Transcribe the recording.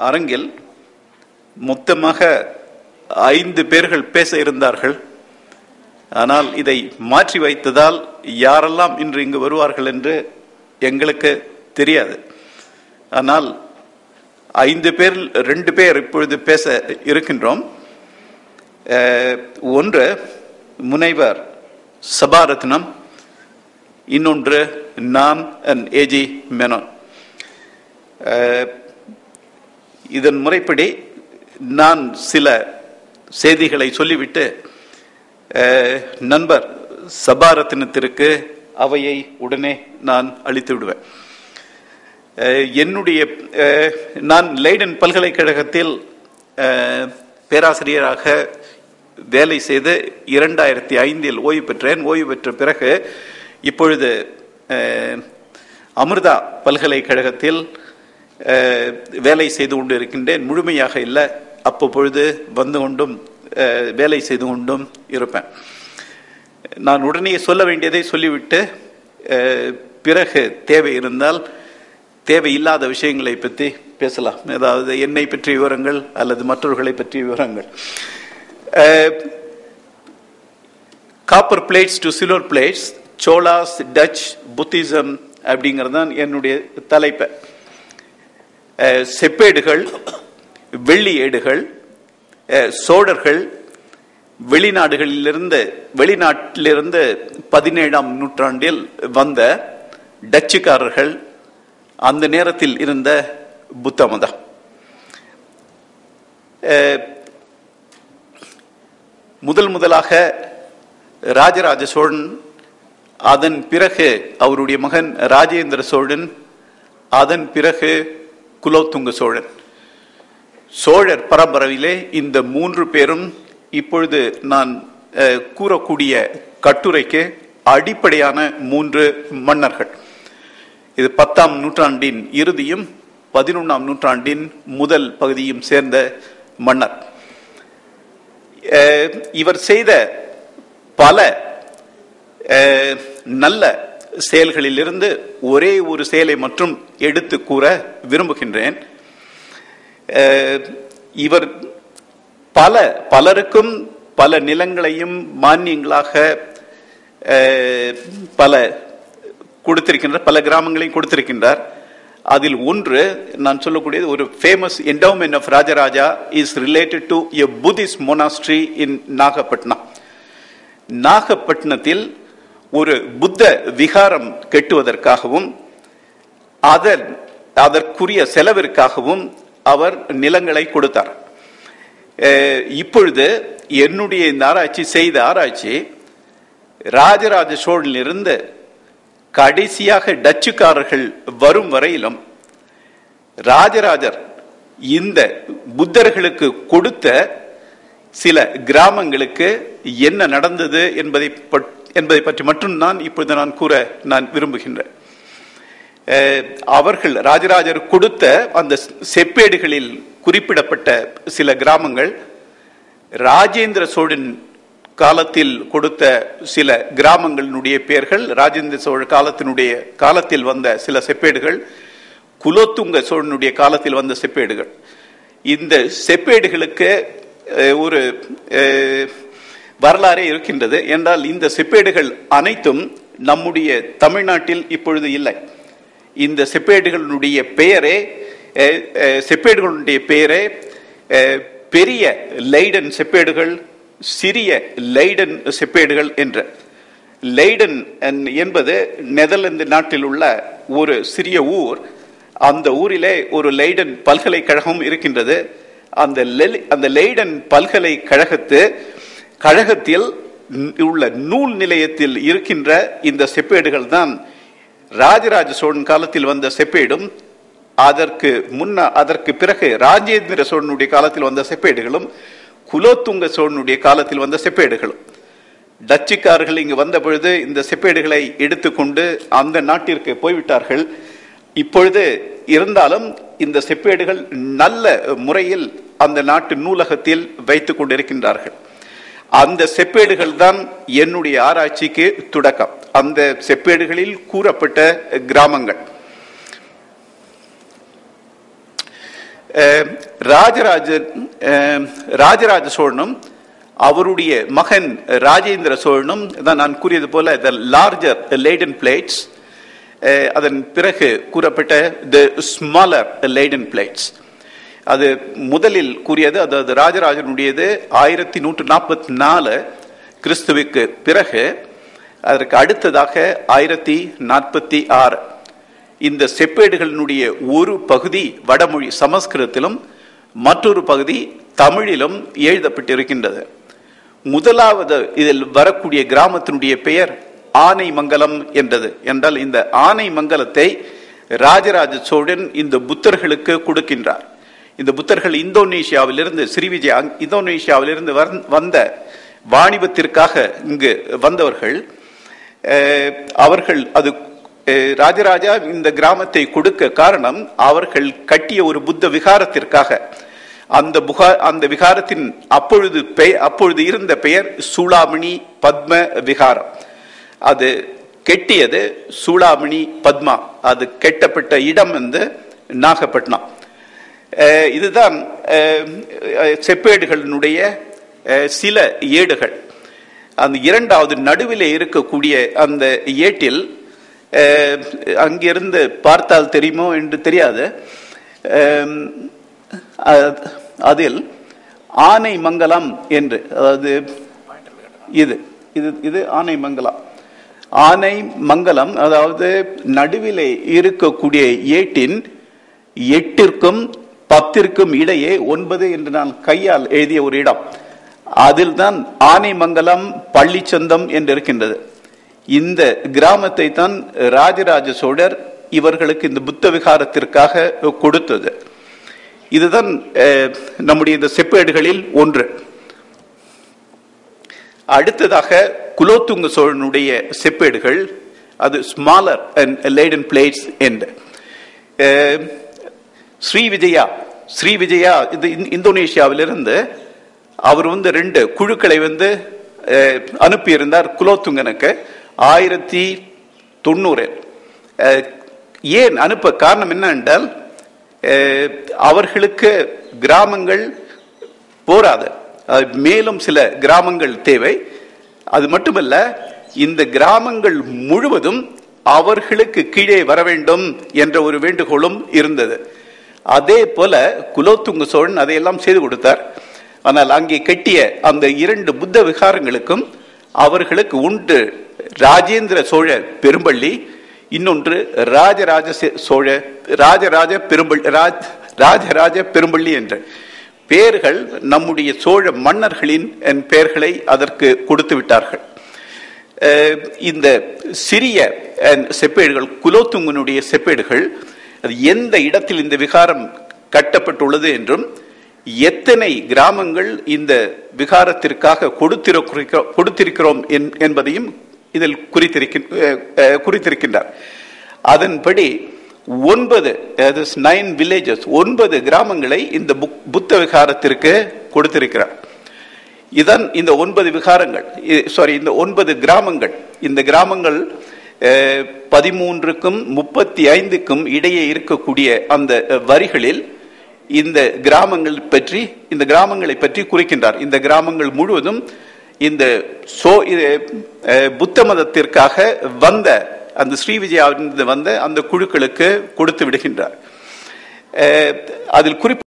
அரங்கில் மொத்தமாக ஐந்து பேர்கள் பேச இருந்தார்கள். ஆனால் இதை மாற்றி வைத்ததால் யாரெல்லாம் இன்று இங்கு வருவார்கள் என்று எங்களுக்கு தெரியாது. ஆனால் ஐந்து பேர் ரெண்டு பேர் இப்பொழுது பேச இருக்கின்றோம். ஒன்று முனைவர் சபாரத்னம் இன்னொன்று நான் அண்ட் ஏஜி மேனோன். இதன் முறைப்படி நான் சில செய்திகளை சொல்லிவிட்டு நண்பர் சபாரத்தினத்திற்கு அவையை உடனே நான் அளித்து விடுவேன் என்னுடைய நான் லைடன் பல்கலைக்கழகத்தில் பேராசிரியராக வேலை செய்து இரண்டாயிரத்தி ஐந்தில் ஓய்வு பெற்றேன். ஓய்வு பெற்ற பிறகு இப்பொழுது அமிர்தா பல்கலைக்கழகத்தில் வேலை செய்து கொண்டு இருக்கின்றேன் முழுமையாக இல்லை. அப்பப்பொழுது வந்து கொண்டும் வேலை செய்து கொண்டும் இருப்பேன். நான் உடனே சொல்ல வேண்டியதை சொல்லிவிட்டு பிறகு தேவை இருந்தால் தேவையில்லாத விஷயங்களை பற்றி பேசலாம். அதாவது என்னை பற்றிய விவரங்கள் அல்லது மற்றவர்களை பற்றிய விவரங்கள். Copper plates to silver plates Cholas touch Buddhism அப்படிங்கிறது தான் என்னுடைய தலைப்பை. செப்பேடுகள் வெள்ளி ஏடுகள் சோழர்கள் வெளிநாடுகளிலிருந்து வெளிநாட்டிலிருந்து பதினேழாம் நூற்றாண்டில் வந்த டச்சுக்காரர்கள் அந்த நேரத்தில் இருந்த புத்த மதம். முதல் முதலாக ராஜராஜ சோழன் அதன் பிறகு அவருடைய மகன் ராஜேந்திர சோழன் அதன் பிறகு குலோத்துங்க சோழன். சோழர் பரம்பரவிலே இந்த மூன்று பேரும் இப்பொழுது நான் கூறக்கூடிய கட்டுரைக்கு அடிப்படையான மூன்று மன்னர்கள். இது பத்தாம் நூற்றாண்டின் இறுதியும் பதினொன்றாம் நூற்றாண்டின் முதல் பகுதியும் சேர்ந்த மன்னர். இவர் செய்த பல நல்ல செயல்களிலிருந்து ஒரே ஒரு செயலை மட்டும் எடுத்து கூற விரும்புகின்றேன். இவர் பல பலருக்கும் பல நிலங்களையும் மானியங்களாக பல கொடுத்திருக்கின்றார் பல கிராமங்களையும் கொடுத்திருக்கின்றார். அதில் ஒன்று நான் சொல்லக்கூடியது ஒரு famous endowment of Rajaraja is related to a Buddhist monastery in Nagapattinam நாகப்பட்டினத்தில் ஒரு புத்த விகாரம் கெட்டுவதற்காகவும் அதன் அதற்குரிய செலவிற்காகவும் அவர் நிலங்களை கொடுத்தார். இப்பொழுது என்னுடைய இந்த ஆராய்ச்சி செய்த ஆராய்ச்சி ராஜராஜ சோழனிலிருந்து கடைசியாக டச்சுக்காரர்கள் வரும் வரையிலும் ராஜராஜர் இந்த புத்தர்களுக்கு கொடுத்த சில கிராமங்களுக்கு என்ன நடந்தது என்பதை பட்- என்பதை பற்றி மட்டும் நான் இப்பொழுது நான் கூற நான் விரும்புகின்றேன். அவர்கள் ராஜராஜர் கொடுத்த அந்த செப்பேடுகளில் குறிப்பிடப்பட்ட சில கிராமங்கள் ராஜேந்திர சோழன் காலத்தில் கொடுத்த சில கிராமங்களினுடைய பெயர்கள் ராஜேந்திர சோழ காலத்தினுடைய காலத்தில் வந்த சில செப்பேடுகள் குலோத்துங்க சோழனுடைய காலத்தில் வந்த செப்பேடுகள். இந்த செப்பேடுகளுக்கு ஒரு வரலாறே இருக்கின்றது என்றால் இந்த செப்பேடுகள் அனைத்தும் நம்முடைய தமிழ்நாட்டில் இப்பொழுது இல்லை. இந்த செப்பேடுகளுடைய பெயரே செப்பேடுகளுடைய பெயரே பெரிய லைடன் செப்பேடுகள் சிறிய லைடன் செப்பேடுகள் என்ற. லைடன் என்- என்பது நெதர்லாந்து நாட்டில் உள்ள ஒரு சிறிய ஊர். அந்த ஊரிலே ஒரு லைடன் பல்கலைக்கழகம் இருக்கின்றது. அந்த லெல்- அந்த லைடன் பல்கலைக்கழகத்து கழகத்தில் உள்ள நூல் நிலையத்தில் இருக்கின்ற இந்த செப்பேடுகள் தான் ராஜராஜ சோழன் காலத்தில் வந்த செப்பேடும் அதற்கு முன்ன அதற்கு பிறகு ராஜேந்திர சோழனுடைய காலத்தில் வந்த செப்பேடுகளும் குலோத்துங்க சோழனுடைய காலத்தில் வந்த செப்பேடுகளும். டச்சுக்காரர்கள் இங்கு வந்த பொழுது இந்த செப்பேடுகளை எடுத்துக்கொண்டு அந்த நாட்டிற்கு போய்விட்டார்கள். இப்பொழுது இருந்தாலும் இந்த செப்பேடுகள் நல்ல முறையில் அந்த நாட்டு நூலகத்தில் வைத்துக் கொண்டிருக்கின்றார்கள். அந்த செப்பேடுகள் தான் என்னுடைய ஆராய்ச்சிக்கு தொடக்கம். அந்த செப்பேடுகளில் கூறப்பட்ட கிராமங்கள். ராஜராஜ ராஜராஜன் ராஜராஜ சோழனும் அவருடைய மகன் ராஜேந்திர சோழனும் தான் நான் கூறியது போல த லார்ஜர் லேடன் பிளேட்ஸ் அதன் பிறகு கூறப்பட்ட த ஸ்மாலர் லேடன் பிளேட்ஸ் அது முதலில் கூறியது அதாவது ராஜராஜனுடையது ஆயிரத்தி நூற்று நாற்பத்தி நாலு கிறிஸ்துவுக்கு பிறகு அதற்கு அடுத்ததாக ஆயிரத்தி நாற்பத்தி ஆறு. இந்த செப்பேடுகளினுடைய ஒரு பகுதி வடமொழி சமஸ்கிருதத்திலும் மற்றொரு பகுதி தமிழிலும் எழுதப்பட்டிருக்கின்றது. முதலாவது இதில் வரக்கூடிய கிராமத்தினுடைய பெயர் ஆனைமங்கலம் என்றது. என்றால் இந்த ஆனைமங்கலத்தை ராஜராஜ சோழன் இந்த புத்தர்களுக்கு கொடுக்கின்றார். இந்த புத்தர்கள் இந்தோனேஷியாவிலிருந்து ஸ்ரீவிஜய் இந்தோனேஷியாவிலிருந்து வந்- வந்த வாணிபத்திற்காக இங்கு வந்தவர்கள் அவர்கள் அது ராஜராஜா இந்த கிராமத்தை கொடுக்க காரணம் அவர்கள் கட்டிய ஒரு புத்த விகாரத்திற்காக. அந்த புகா அந்த விகாரத்தின் அப்பொழுது பெய- அப்பொழுது இருந்த பெயர் சூளாமணி பத்ம விகாரம். அது கெட்டியது சூளாமணி பத்மா. அது கெட்டப்பட்ட இடம் வந்து நாகப்பட்டினம். இதுதான் செப்பேடுகளினுடைய சில ஏடுகள். அந்த இரண்டாவது நடுவில் இருக்கக்கூடிய அந்த ஏட்டில் அங்கிருந்து பார்த்தால் தெரியுமோ என்று தெரியாது. அதில் ஆனை மங்கலம் என்று அதாவது இது இது இது ஆனை மங்கலம். ஆனை மங்கலம் அதாவது நடுவிலே இருக்கக்கூடிய ஏட்டின் எட்டிற்கும் பத்திற்கும் இடையே ஒன்பது என்று நான் கையால் எழுதிய ஒரு இடம். அதில் தான் ஆனைமங்கலம் பள்ளிச்சந்தம் என்று இருக்கின்றது. இந்த கிராமத்தை தான் ராஜராஜ சோழர் இவர்களுக்கு இந்த புத்த விகாரத்திற்காக கொடுத்தது. இதுதான் நம்முடைய இந்த செப்பேடுகளில் ஒன்று. அடுத்ததாக குலோத்துங்க சோழனுடைய செப்பேடுகள் அது ஸ்மாலர் அண்ட் லேடன் பிளேட்ஸ் என்று ஸ்ரீ விஜயா ஸ்ரீ விஜயா இது இந்- இந்தோனேஷியாவிலிருந்து அவர் வந்து ரெண்டு குழுக்களை வந்து அனுப்பியிருந்தார் குலோத்துங்கனுக்கு. ஆயிரத்தி தொண்ணூறு. அஹ், ஏன் அனுப்ப காரணம் என்னென்றால் அவர்களுக்கு கிராமங்கள் போராது. மேலும் சில கிராமங்கள் தேவை. அது மட்டுமல்ல இந்த கிராமங்கள் முழுவதும் அவர்களுக்கு கீழே வர வேண்டும் என்ற ஒரு வேண்டுகோளும் இருந்தது. அதே போல குலோத்துங்க சோழன் அதையெல்லாம் செய்து கொடுத்தார். ஆனால் அங்கே கட்டிய அந்த இரண்டு புத்த விகாரங்களுக்கும் அவர்களுக்கு உண்டு ராஜேந்திர சோழ பெரும்பள்ளி இன்னொன்று ராஜராஜ சோழ ராஜராஜ பெரும்பள்ளி ராஜ் ராஜராஜ பெரும்பள்ளி என்ற. பெயர்கள் நம்முடைய சோழ மன்னர்களின் என் பெயர்களை அதற்கு கொடுத்து விட்டார்கள். இந்த சிறிய செப்பேடுகள் குலோத்துங்கனுடைய செப்பேடுகள் அது எந்த இடத்தில் இந்த விகாரம் கட்டப்பட்டுள்ளது என்றும் எத்தனை கிராமங்கள் இந்த விகாரத்திற்காக கொடுத்திருக்கிறோம் கொடுத்திருக்கிறோம் என்- என்பதையும் இதில் குறித்திருக்கின் குறித்திருக்கின்றார். அதன்படி ஒன்பது நைன் வில்லேஜஸ் ஒன்பது கிராமங்களை இந்த புக்- புத்த விகாரத்திற்கு கொடுத்திருக்கிறார். இதன் இந்த ஒன்பது விகாரங்கள் சாரி இந்த ஒன்பது கிராமங்கள். இந்த கிராமங்கள் பதிமூன்றுக்கும் முப்பத்தி ஐந்துக்கும் இடையே இருக்கக்கூடிய அந்த வரிகளில் இந்த கிராமங்கள் பற்றி இந்த கிராமங்களை பற்றி குறிக்கின்றார். இந்த கிராமங்கள் முழுவதும் இந்த சோ அஹ், புத்த மதத்திற்காக வந்த அந்த ஸ்ரீவிஜயாவிலிருந்து வந்த அந்த குழுக்களுக்கு கொடுத்து விடுகின்றார். அதில் குறிப்பு